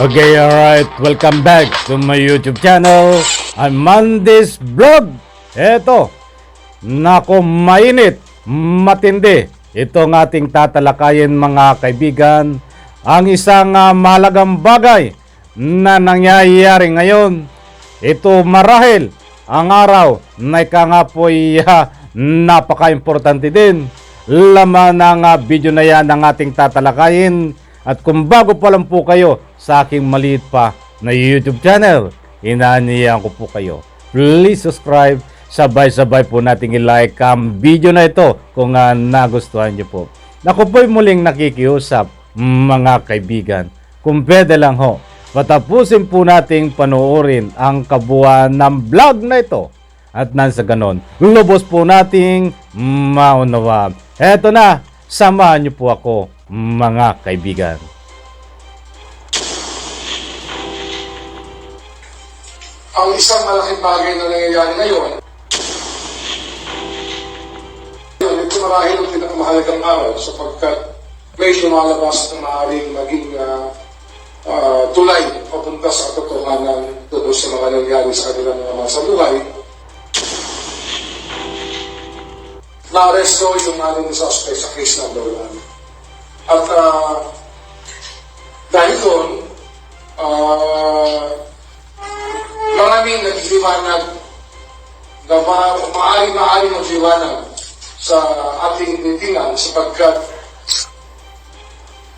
Okay, alright. Welcome back to my YouTube channel. I'm Mandis Vlog. Eto, nako mainit, matindi. Ito ang ating tatalakayin mga kaibigan. Ang isang ah, mahalagang bagay na nangyayari ngayon. Ito marahil ang araw na ika nga po'y ah, napaka-importante din. Laman ng ah, video na yan ang ating tatalakayin. At kung bago pa lang po kayo sa aking maliit pa na YouTube channel, inaaniyan ko po kayo. Please subscribe. Sabay-sabay po nating i-like ang video na ito kung uh, nagustuhan nyo po. Ako po'y muling nakikiusap, mga kaibigan. Kung pwede lang ho, patapusin po nating panoorin ang kabuuan ng vlog na ito. At nang sa ganon, lubos po nating maunawa. Eto na, samahan niyo po ako, mga kaibigan. ang isang malaking bagay na nangyayari ngayon, ito marahil ang pinakamahalagang araw sapagkat may lumalabas na maaaring maging ah, ah, tulay papunta sa katotohanan tungkol sa mga nangyari sa kanilang mga masa buhay. Na-arresto yung aling suspect sa case number one. At ah, dahil doon, ah, maraming nagliliwanag na ma maaari maaari magliwanag sa ating titingan sapagkat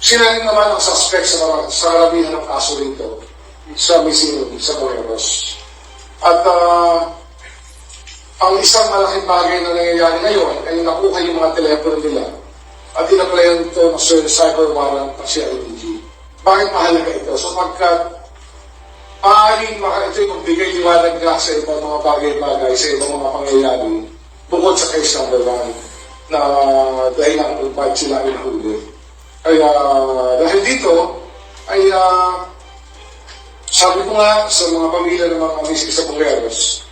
sila rin naman ang suspect sa, mga, sa karamihan ng kaso rito sa missing sa Morelos. At ah, ang isang malaking bagay na nangyayari ngayon ay nakuha yung mga telepono nila at inaplayan ito ng cyber warrant ng CIDG. Bakit mahalaga ito? Sapagkat maaaring maka ito yung magbigay liwanag nga sa ibang mga bagay-bagay, sa ibang mga pangyayari bukod sa case number one na dahil lang kung bakit sila ay nahuli. Kaya dahil dito ay ah, sabi ko nga sa mga pamilya ng mga misik sa Pungeros,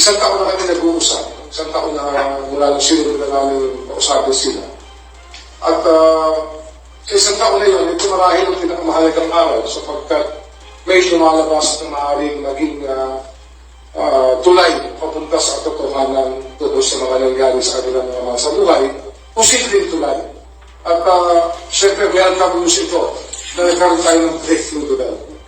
isang taon na kami nag-uusap, isang taon na mula nung sinunod na namin kausapin sila. At sa isang taon na yun, ito marahil ang pinakamahalagang araw sapagkat may lumalabas na maaaring maging ah, ah, tulay papunta sa katotohanan tungkol sa mga nangyari sa kanilang mga sa buhay, posibleng tulay. At uh, syempre, welcome news ito na nagkaroon tayo ng breakthrough development.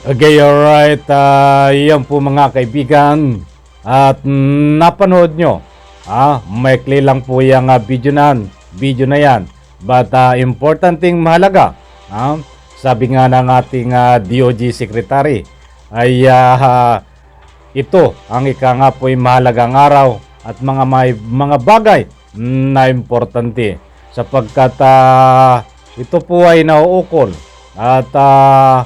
Okay, alright. Uh, yan po mga kaibigan. At mm, napanood nyo. Ah, maikli lang po yung ah, video na, video na yan. But uh, importanteng mahalaga. Ah, sabi nga ng ating ah, DOJ Secretary ay ah, ito ang ika nga po mahalagang araw at mga may, mga bagay na importante sapagkat ah, ito po ay nauukol at ah,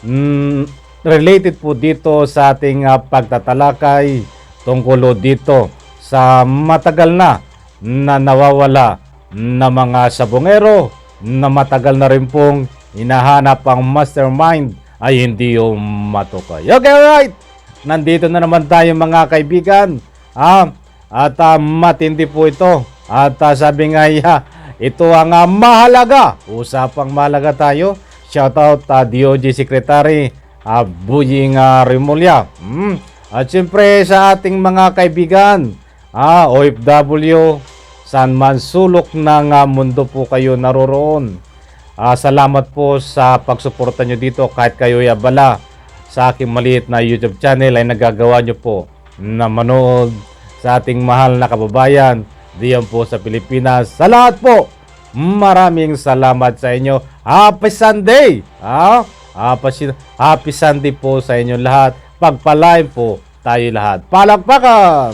Mm, related po dito sa ating ah, pagtatalakay tungkol dito sa matagal na na nawawala na mga sabongero na matagal na rin pong hinahanap ang mastermind ay hindi yung matukoy. Okay, right. Nandito na naman tayo mga kaibigan. Ah, at ah, matindi po ito. At ah, sabi nga ya, ito ang ah, mahalaga. Usapang mahalaga tayo. Shoutout uh, DOJ Secretary uh, Buying uh, Rimulya. Mm. At siyempre sa ating mga kaibigan, ah, OFW, saan man sulok ng ah, mundo po kayo naroroon. Ah, salamat po sa pagsuporta nyo dito kahit kayo ay abala sa aking maliit na YouTube channel ay nagagawa nyo po na manood sa ating mahal na kababayan diyan po sa Pilipinas. Sa lahat po, maraming salamat sa inyo. Happy Sunday! Ah, happy, happy Sunday po sa inyo lahat. Pagpalain po tayo lahat. Palakpakan!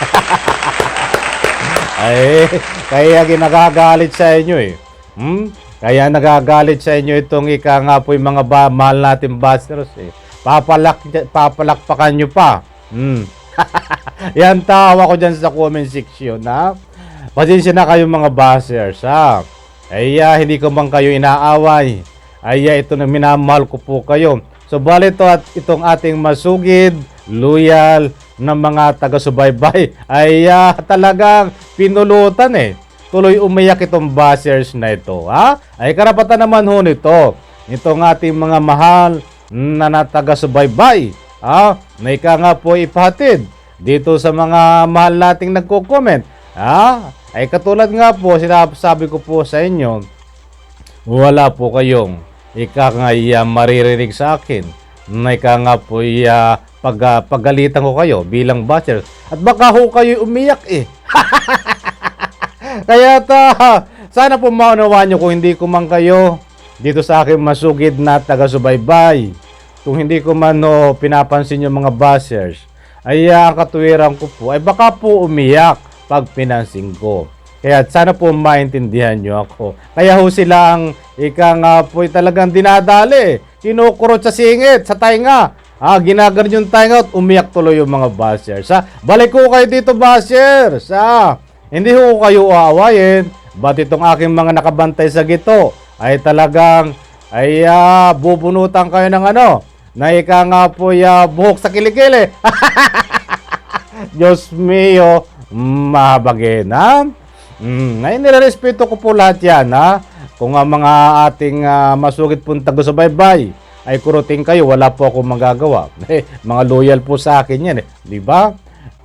Ay, kaya ginagagalit sa inyo eh. Hmm? Kaya nagagalit sa inyo itong ika nga po yung mga ba, mahal natin busters eh. Papalak, papalakpakan nyo pa. Hmm. Yan tawa ko dyan sa comment section ha. Pasensya na kayo mga busters ha. Ay, ah, hindi ko man kayo inaaway. Ay, ito na minamahal ko po kayo. So, bali ito at itong ating masugid, loyal na mga taga-subaybay ay ah, talagang pinulutan eh. tuloy umiyak itong bashers na ito. Ha? Ay karapatan naman ho nito. Itong ating mga mahal na nataga-subaybay. Ha? Na ika nga po ipahatid dito sa mga mahal nating nagko-comment. Ha? Ay katulad nga po, sinasabi ko po sa inyo, wala po kayong ika nga iya maririnig sa akin. Na ika nga po iya pag, ah, paggalitan ko kayo bilang bashers at baka ho kayo umiyak eh. Kaya ta sana po maunawaan nyo kung hindi ko man kayo dito sa akin masugid na taga-subaybay. Kung hindi ko man no, pinapansin yung mga bashers ay ah, ang katuwiran ko po ay baka po umiyak pag pinansin ko kaya sana po maintindihan nyo ako. Kaya ho sila ang ika nga po talagang dinadali. Kinukurot sa singit, sa tainga. Ah, ginagan yung tainga at umiyak tuloy yung mga bashers. Ha? Balik ko kayo dito bashers. Ha? Hindi ho kayo aawayin. Ba't itong aking mga nakabantay sa gito ay talagang ay ah, bubunutan kayo ng ano na ika nga po ya buhok sa kilikili. Diyos mio, mahabagin ha? Mm, ay nirerespeto ko po lahat yan ha. Kung ang mga ating ah, masugid pong taga-subaybay ay kuruting kayo, wala po ako magagawa. Eh, mga loyal po sa akin yan eh. Di ba?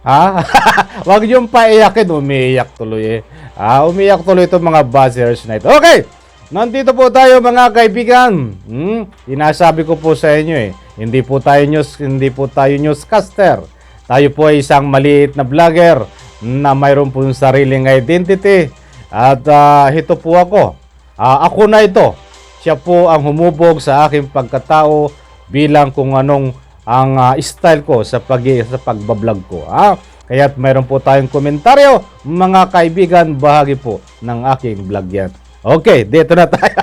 Ha? Huwag yung paiyakin, umiiyak tuloy eh. Ah, umiiyak tuloy itong mga buzzers na ito. Okay! Nandito po tayo mga kaibigan. Hmm? Inasabi ko po sa inyo eh. Hindi po tayo news, hindi po tayo newscaster. Tayo po ay isang maliit na vlogger na mayroon po sariling identity. At ah, ito po ako. Ah, ako na ito. Siya po ang humubog sa aking pagkatao bilang kung anong ang ah, style ko sa pag sa pagbablog ko. Ah, kaya't mayroon po tayong komentaryo, mga kaibigan, bahagi po ng aking vlog yan. Okay, dito na tayo.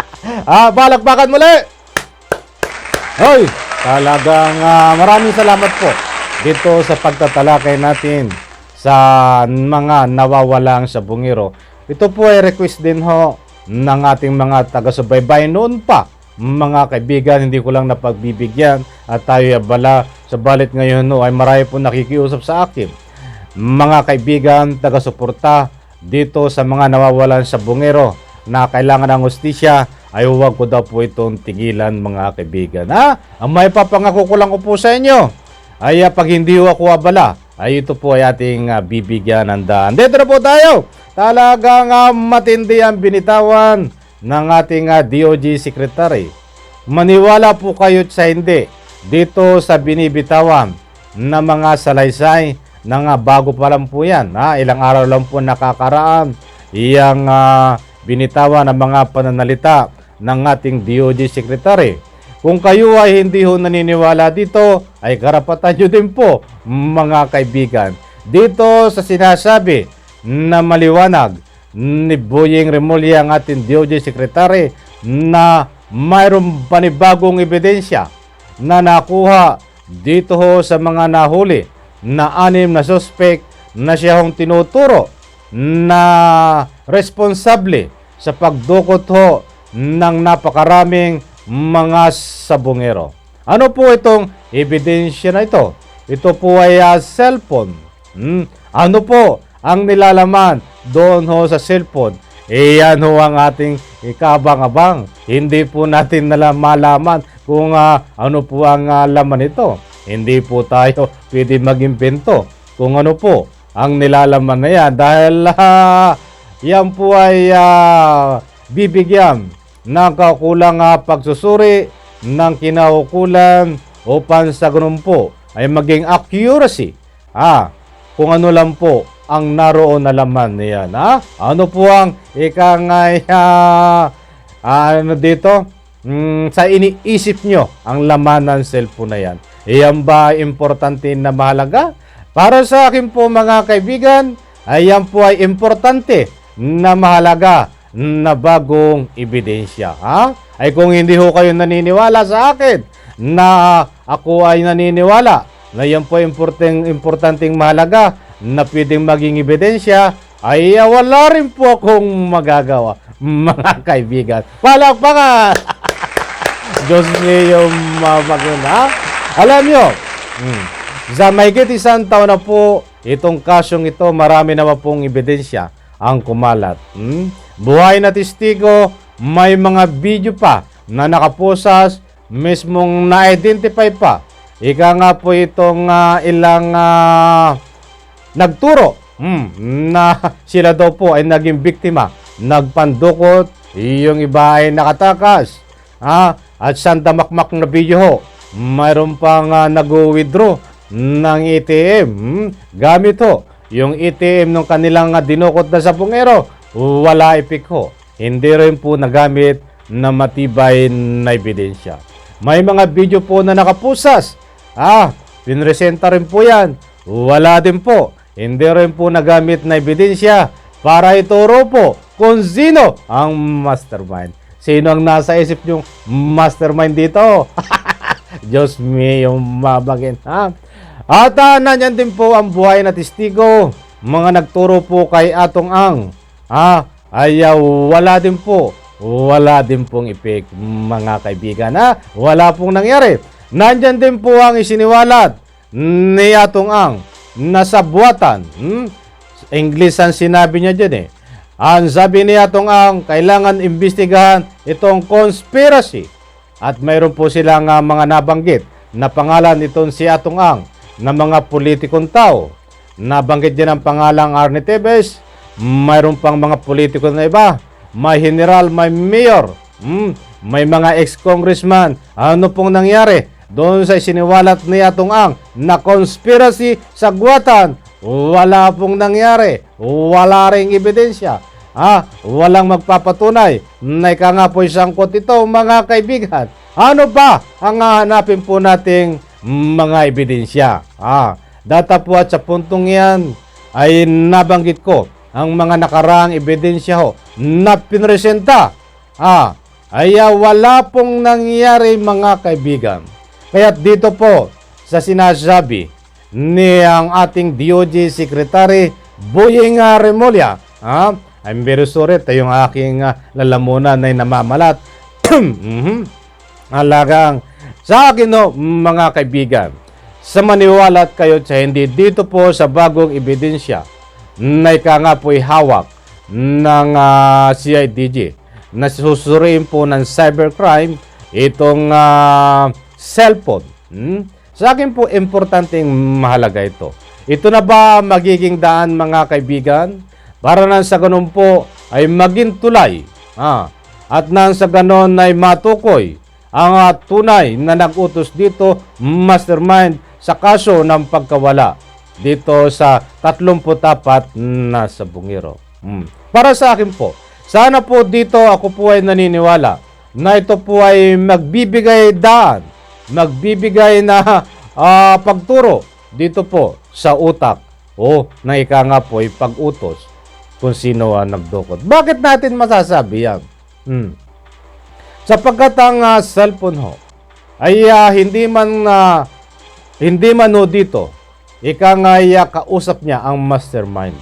ah, balakbakan muli! Hoy, talagang ah, maraming salamat po dito sa pagtatalakay natin sa mga nawawalang sa bungiro. Ito po ay request din ho ng ating mga taga-subaybay noon pa. Mga kaibigan, hindi ko lang napagbibigyan at tayo ay bala sa balit ngayon no, ay marami po nakikiusap sa akin. Mga kaibigan, taga-suporta dito sa mga nawawalan sa bungero na kailangan ng hustisya ay huwag ko daw po itong tigilan mga kaibigan. Ha? Ang may papangako ko lang ko po sa inyo ay ah, pag hindi ako abala, ay ito po ay ating ah, bibigyan ng daan. Dito na po tayo. Talagang ah, matindi ang binitawan ng ating ah, DOJ Secretary. Maniwala po kayo sa hindi dito sa binibitawan na mga salaysay na nga bago pa lang po yan. Ha? Ilang araw lang po nakakaraan. Iyang ah, binitawan ng mga pananalita ng ating DOJ Secretary. Kung kayo ay hindi ho naniniwala dito, ay karapatan nyo din po, mga kaibigan. Dito sa sinasabi na maliwanag ni Boyeng Remulla ang ating DOJ Secretary na mayroong panibagong ebidensya na nakuha dito ho sa mga nahuli na anim na suspect na siya hong tinuturo na responsable sa pagdukot ho ng napakaraming mga sabungero. Ano po itong ebidensya na ito? Ito po ay ah, cellphone. Hmm? Ano po ang nilalaman doon ho sa cellphone? Iyan ho ang ating ikabang-abang. Hindi po natin nala malaman kung ah, ano po ang ah, laman ito. Hindi po tayo pwede mag-impento kung ano po ang nilalaman na yan dahil ah, yan po ay ah, bibigyan ng kakulang pagsusuri ng kinaukulan upang sa ganun po ay maging accuracy ah, kung ano lang po ang naroon na laman niyan. Ha? Ano po ang ikang ah, ano dito? Mm, sa iniisip nyo ang laman ng cellphone na yan. Iyan ba importante na mahalaga? Para sa akin po mga kaibigan, ayan po ay importante na mahalaga na bagong ebidensya. Ha? Ay kung hindi ho kayo naniniwala sa akin na ako ay naniniwala na yan po importanteng, importanteng mahalaga na pwedeng maging ebidensya, ay ah, wala rin po akong magagawa, mga kaibigan. Palakpakan! Diyos niyo yung mamaguna. Alam nyo, hmm, sa may isang taon na po, itong kasyong ito, marami naman pong ebidensya ang kumalat. Hmm? Buhay na testigo, may mga video pa na nakaposas, mismong na-identify pa. Ika nga po itong ah, ilang ah, nagturo hmm, na sila daw po ay naging biktima, nagpandukot, yung iba ay nakatakas. Ah, at sandamakmak na video ho, mayroon pang ah, nag-withdraw ng ATM hmm, gamit ho. Yung ATM ng kanilang dinukot na sa pungero, wala epik ho. Hindi rin po nagamit na matibay na ebidensya. May mga video po na nakapusas. Ah, pinresenta rin po yan. Wala din po. Hindi rin po nagamit na ebidensya para ituro po kung sino ang mastermind. Sino ang nasa isip yung mastermind dito? Diyos me, yung mabagin. Ha? At uh, nandyan din po ang buhay na testigo. Mga nagturo po kay Atong Ang. Ha? Ay ah, wala din po. Wala din pong epek, mga kaibigan. Ha? Wala pong nangyari. Nandyan din po ang isiniwalat ni Atong Ang na sa buwatan. Hmm? English ang sinabi niya dyan eh. Ang sabi ni Atong Ang, kailangan imbestigahan itong conspiracy. At mayroon po silang ah, mga nabanggit na pangalan itong si Atong Ang na mga politikong tao. Nabanggit din ang pangalang Arne Tevez. Mayroon pang mga politiko na iba. May general, may mayor. Hmm, may mga ex-congressman. Ano pong nangyari? Doon sa siniwalat ni Atong Ang na conspiracy sa guwatan. Wala pong nangyari. Wala ring ebidensya. Ah, walang magpapatunay na ika nga po sangkot ito mga kaibigan. Ano ba ang hahanapin po nating mga ebidensya? Ah, data po at sa puntong yan ay nabanggit ko ang mga nakaraang ebidensya ho na pinresenta. Ah, ay ah, wala pong nangyari mga kaibigan. Kaya dito po sa sinasabi ni ang ating DOJ Secretary Boying ah, Remulla. Ah, I'm very sorry, ito yung aking ah, lalamunan ay namamalat. Mhm. Alagang sa akin no, mga kaibigan, sa maniwalat kayo sa hindi dito po sa bagong ebidensya na ika nga po'y hawak ng ah, CIDG na susuriin po ng cybercrime itong ah, cellphone. Hmm? Sa akin po, importanteng mahalaga ito. Ito na ba magiging daan mga kaibigan? Para nang sa ganun po ay maging tulay. Ah, at nang sa ganon ay matukoy ang ah, tunay na nag-utos dito, mastermind sa kaso ng pagkawala dito sa 34 na sa Bungiro. Hmm. Para sa akin po, sana po dito ako po ay naniniwala na ito po ay magbibigay daan, magbibigay na ah, pagturo dito po sa utak o na ika nga po ay pag-utos kung sino ang nagdukot. Bakit natin masasabi yan? Hmm. Sapagkat ang ah, cellphone ho ay ah, hindi man ah, hindi man ho dito ika nga ah, kausap niya ang mastermind.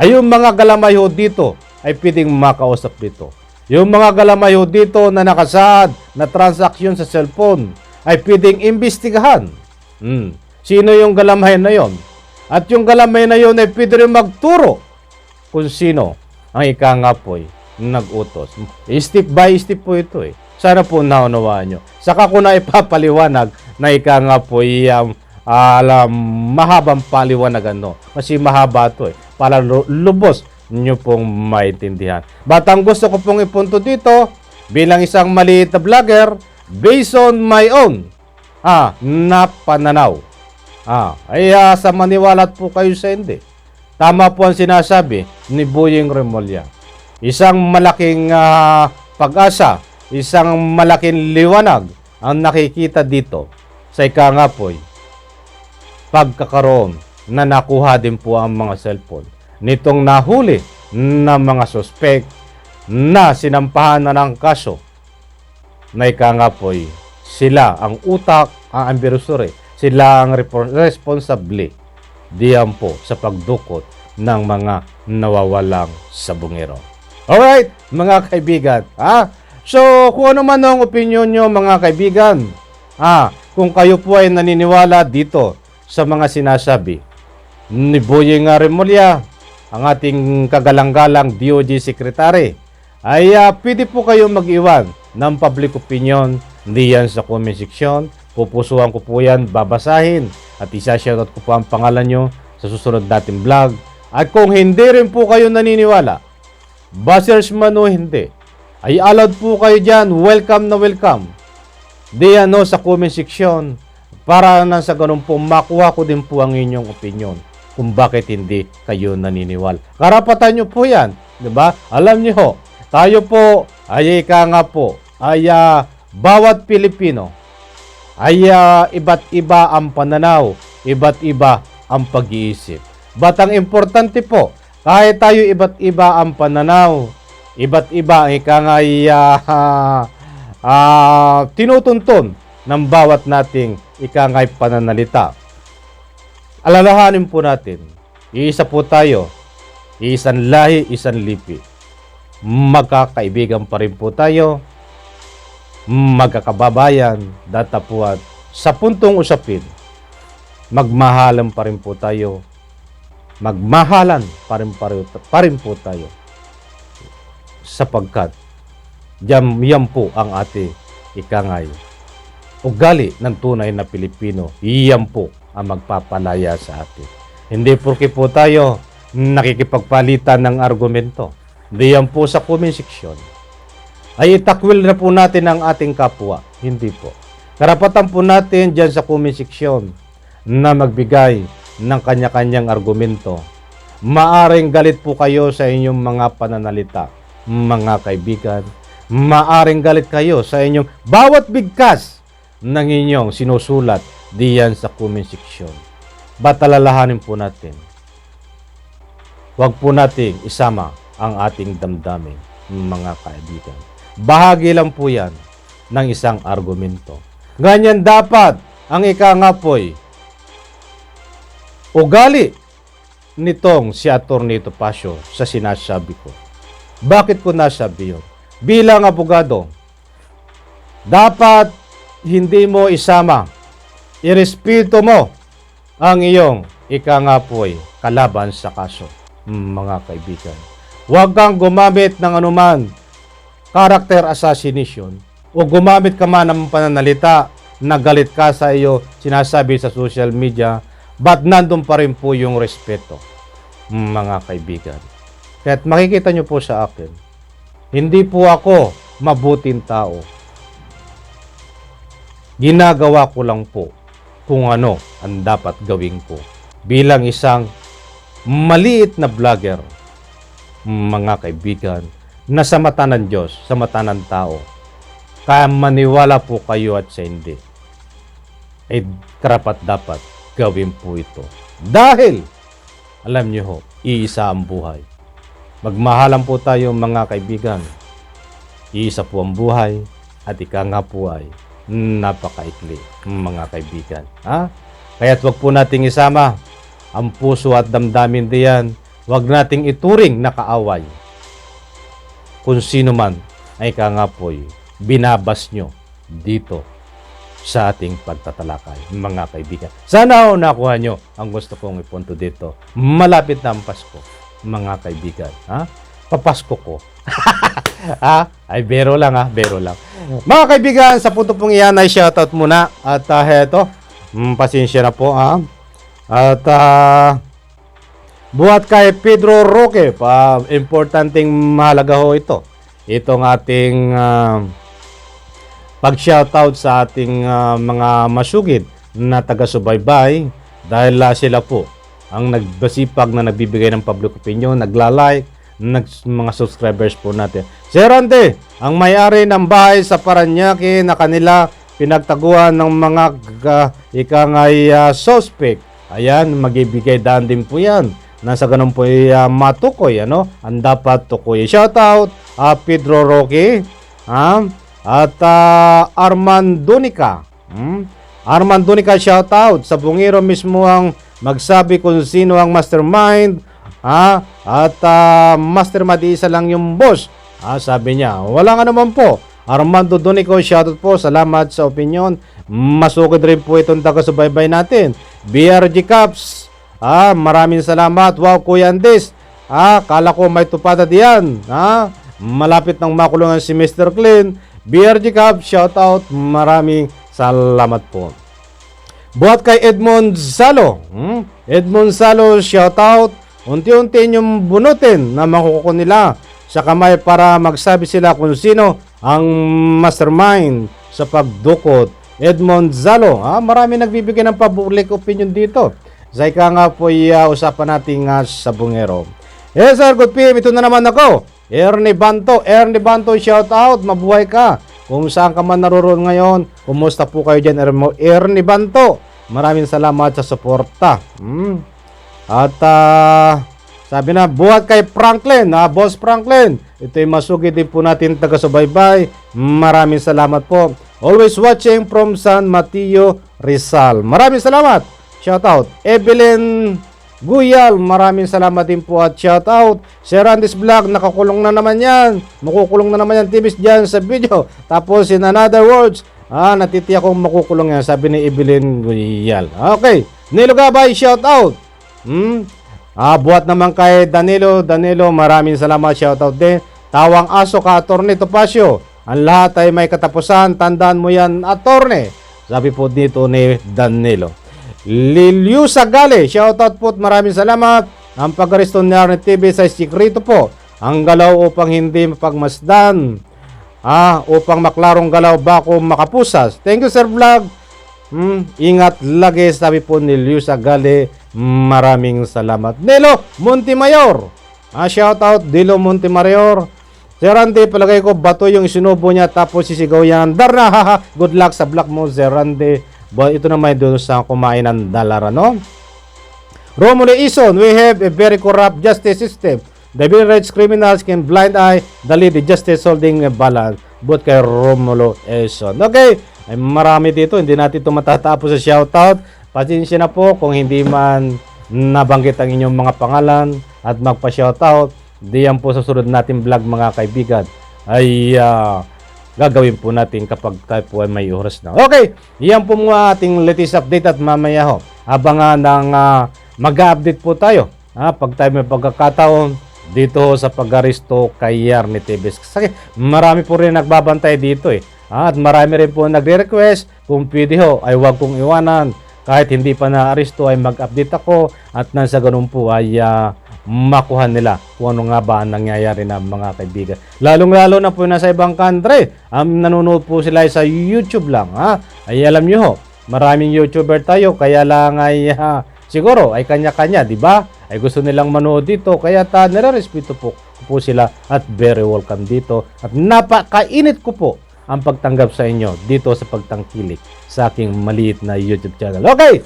Ay yung mga galamay ho dito ay pwedeng makausap dito. Yung mga galamay ho dito na nakasaad na transaksyon sa cellphone ay pwedeng imbestigahan. Hmm. Sino yung galamay na yon? At yung galamay na yon ay pwede rin magturo kung sino ang ika nga po'y nag-utos. Step by step po ito eh. Sana po naunawaan nyo. Saka ko na ipapaliwanag na ika nga po'y um, alam, mahabang paliwanagan no. Kasi mahaba to eh. Para lu- lubos nyo pong maintindihan. But ang gusto ko pong ipunto dito, bilang isang maliit na vlogger, based on my own ah, na pananaw. Ah, ay sa maniwalat po kayo sa hindi. Tama po ang sinasabi ni Boying Remulla. Isang malaking ah, pag-asa, isang malaking liwanag ang nakikita dito sa ikangapoy pagkakaroon na nakuha din po ang mga cellphone nitong nahuli na mga suspect na sinampahan na ng kaso na ikangapoy sila ang utak, ang ambirusure, sila ang responsable diyan po sa pagdukot ng mga nawawalang sabungero. Alright, mga kaibigan. Ah, so, kung ano man ang opinion nyo, mga kaibigan, ah, kung kayo po ay naniniwala dito sa mga sinasabi ni Boyeng Remulla, ang ating kagalang-galang DOJ Secretary, ay ah, pwede po kayo mag-iwan ng public opinion diyan sa comment section. Pupusuhan ko po yan, babasahin at isa-shoutout ko po ang pangalan nyo sa susunod nating vlog. At kung hindi rin po kayo naniniwala, buzzers man o hindi, ay allowed po kayo dyan, welcome na welcome. Di ano sa comment section para na sa ganun po makuha ko din po ang inyong opinion kung bakit hindi kayo naniniwala. Karapatan nyo po yan, ba? Alam nyo ho, tayo po ay ika nga po ay ah, bawat Pilipino ay ah, iba't iba ang pananaw, iba't iba ang pag-iisip. But ang importante po, kahit tayo iba't iba ang pananaw, iba't iba ika nga ah, ah, tinutuntun ng bawat nating ika nga pananalita. Alalahanin po natin, iisa po tayo, isang lahi, isang lipi. Magkakaibigan pa rin po tayo, magkakababayan, datapuan. Sa puntong usapin, magmahalan pa rin po tayo, magmahalan pa rin, pa rin, pa rin po tayo. Sapagkat, yan, yan po ang ate ikangay ugali ng tunay na Pilipino, iyan po ang magpapalaya sa atin. Hindi porke po tayo nakikipagpalitan ng argumento. Diyan po sa comment section. Ay itakwil na po natin ang ating kapwa. Hindi po. Karapatan po natin dyan sa comment section na magbigay ng kanya-kanyang argumento. Maaring galit po kayo sa inyong mga pananalita, mga kaibigan. Maaring galit kayo sa inyong bawat bigkas ng inyong sinusulat diyan sa comment section. Batalalahanin po natin. Huwag po nating isama ang ating damdamin, mga kaibigan. Bahagi lang po yan ng isang argumento. Ganyan dapat ang ika nga po'y ugali nitong si Atty. Topacio sa sinasabi ko. Bakit ko nasabi yun? Bilang abogado, dapat hindi mo isama, irespeto mo ang iyong ika nga po'y kalaban sa kaso, mga kaibigan. Huwag kang gumamit ng anuman character assassination o gumamit ka man ng pananalita na galit ka sa iyo sinasabi sa social media but nandun pa rin po yung respeto mga kaibigan. Kaya't makikita nyo po sa akin, hindi po ako mabuting tao. Ginagawa ko lang po kung ano ang dapat gawin ko bilang isang maliit na vlogger, mga kaibigan, na sa mata ng Diyos, sa mata ng tao, kaya maniwala po kayo at sa hindi, ay karapat dapat gawin po ito. Dahil, alam niyo ho, iisa ang buhay. Magmahalan po tayo mga kaibigan. Iisa po ang buhay at ika nga po ay napakaikli mga kaibigan. Ha? Kaya't wag po nating isama ang puso at damdamin diyan. Wag nating ituring na kaaway. Kung sino man ay ika nga po'y binabas nyo dito sa ating pagtatalakay, mga kaibigan. Sana ho nakuha nyo ang gusto kong ipunto dito. Malapit na ang Pasko, mga kaibigan. Ha? Papasko ko. ha? Ay, bero lang ha, bero lang. Mga kaibigan, sa punto pong iyan ay shoutout muna. At uh, heto, mm, pasensya na po ha. At ah, buhat kay Pedro Roque, pa importanteng mahalaga ho ito. Itong ating ah, pag-shoutout sa ating ah, mga masugid na taga-subaybay dahil ah, sila po ang nagbasipag na nagbibigay ng public opinion, nagla-like, nag, mga subscribers po natin. Sir ang may-ari ng bahay sa Paranaque na kanila pinagtaguan ng mga ga- ikangay ah, suspect. Ayan, magibigay daan din po yan. Nasa ganun po ah, matukoy, ano? Ang dapat tukoy. Shoutout, ah, Pedro Roque, ah, at ah, Armand Dunica. Hmm? Armand Dunica, shoutout. Sa bungiro mismo ang magsabi kung sino ang mastermind. Ha? At ah, mastermind isa lang yung boss. Ah, sabi niya, wala nga naman po. Armando Donico, shoutout po. Salamat sa opinion. Masukid rin po itong taga-subaybay natin. BRG Caps, ah, maraming salamat. Wow, Kuya Andes. Ah, kala ko may tupada diyan. Ah, malapit nang makulungan si Mr. Clean. BRG Cup, shout out. Maraming salamat po. Buhat kay Edmond Salo. Hmm? Edmond Salo, shout out. Unti-unti yung bunutin na makukuha nila sa kamay para magsabi sila kung sino ang mastermind sa pagdukot. Edmond Zalo, ah, marami nagbibigay ng public opinion dito. Sa ika nga po uh, usapan natin nga sa bungero. Eh sir, good PM, ito na naman ako. Ernie Banto, Ernie Banto, shout out, mabuhay ka. Kung saan ka man naroon ngayon, kumusta po kayo dyan, Ernie Banto? Maraming salamat sa suporta. Hmm. At ah, sabi na, buhat kay Franklin, ah, Boss Franklin. Ito yung masugi din po natin taga-subaybay. Maraming salamat po. Always watching from San Mateo, Rizal. Maraming salamat. Shout out. Evelyn Guyal, maraming salamat din po at shout out. Sir Andy's Vlog, nakakulong na naman yan. Makukulong na naman yan, tibis dyan sa video. Tapos in another words, ah, natitiyak kong makukulong yan, sabi ni Evelyn Guyal. Okay, Nilo Gabay, shout out. Hmm? Ah, buhat naman kay Danilo. Danilo, maraming salamat. Shoutout din. Tawang aso ka, Attorney Topacio. Ang lahat ay may katapusan. Tandaan mo yan, Attorney. Sabi po dito ni Danilo. Liliu Sagale, shoutout po at maraming salamat. Ang pag-aresto ni TV sa sikrito po. Ang galaw upang hindi mapagmasdan. Ah, upang maklarong galaw bako makapusas. Thank you, Sir Vlog. Hmm, ingat lagi sabi po ni Liu Sagale. Maraming salamat. Nelo Montemayor. Ah, shout out Dilo Montemayor. Sir Randy, palagay ko bato yung sinubo niya tapos sisigaw yan. Darna, haha. Good luck sa black mo, Sir Randy. But ito naman doon sa kumain ng dalar, ano? Romulo Ison, we have a very corrupt justice system. The bill rights criminals can blind eye the lead justice holding a balance. But kay Romulo Ison. Okay, ay marami dito. Hindi natin ito matatapos sa shoutout. Pasensya na po kung hindi man nabanggit ang inyong mga pangalan at magpa-shoutout. Diyan po sa sunod natin vlog mga kaibigan ay ah, gagawin po natin kapag tayo po ay may oras na. Okay, yan po mga ating latest update at mamaya ho. Abangan ng ah, mag-update po tayo. Ha, pag tayo may pagkakataon dito sa pag-aristo kay Yarni Tevez. Kasi marami po rin nagbabantay dito eh. At marami rin po nagre-request kung pwede ho ay huwag kong iwanan. Kahit hindi pa na-aristo ay mag-update ako at nang sa ganun po ay ah, makuha nila kung ano nga ba ang nangyayari na mga kaibigan. Lalong-lalo na po nasa ibang country. Ang nanonood po sila sa YouTube lang. Ha? Ay alam nyo ho, maraming YouTuber tayo kaya lang ay ah, siguro ay kanya-kanya, di ba? Ay gusto nilang manood dito kaya ta nire-respeto po, po sila at very welcome dito. At napakainit ko po ang pagtanggap sa inyo dito sa pagtangkilik sa aking maliit na YouTube channel. Okay!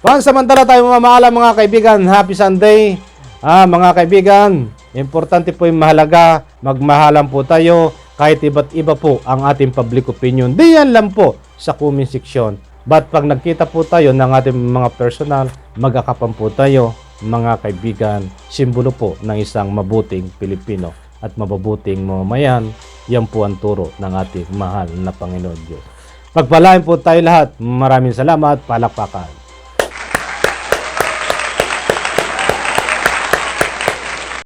Pansamantala tayo mamaalam mga kaibigan. Happy Sunday! Ah, mga kaibigan, importante po yung mahalaga. Magmahalan po tayo kahit iba't iba po ang ating public opinion. Diyan lang po sa comment section. But pag nagkita po tayo ng ating mga personal, magakapan po tayo mga kaibigan, simbolo po ng isang mabuting Pilipino at mababuting mamamayan. Yan po ang turo ng ating mahal na Panginoon Diyos. Pagpalain po tayo lahat. Maraming salamat. Palakpakan.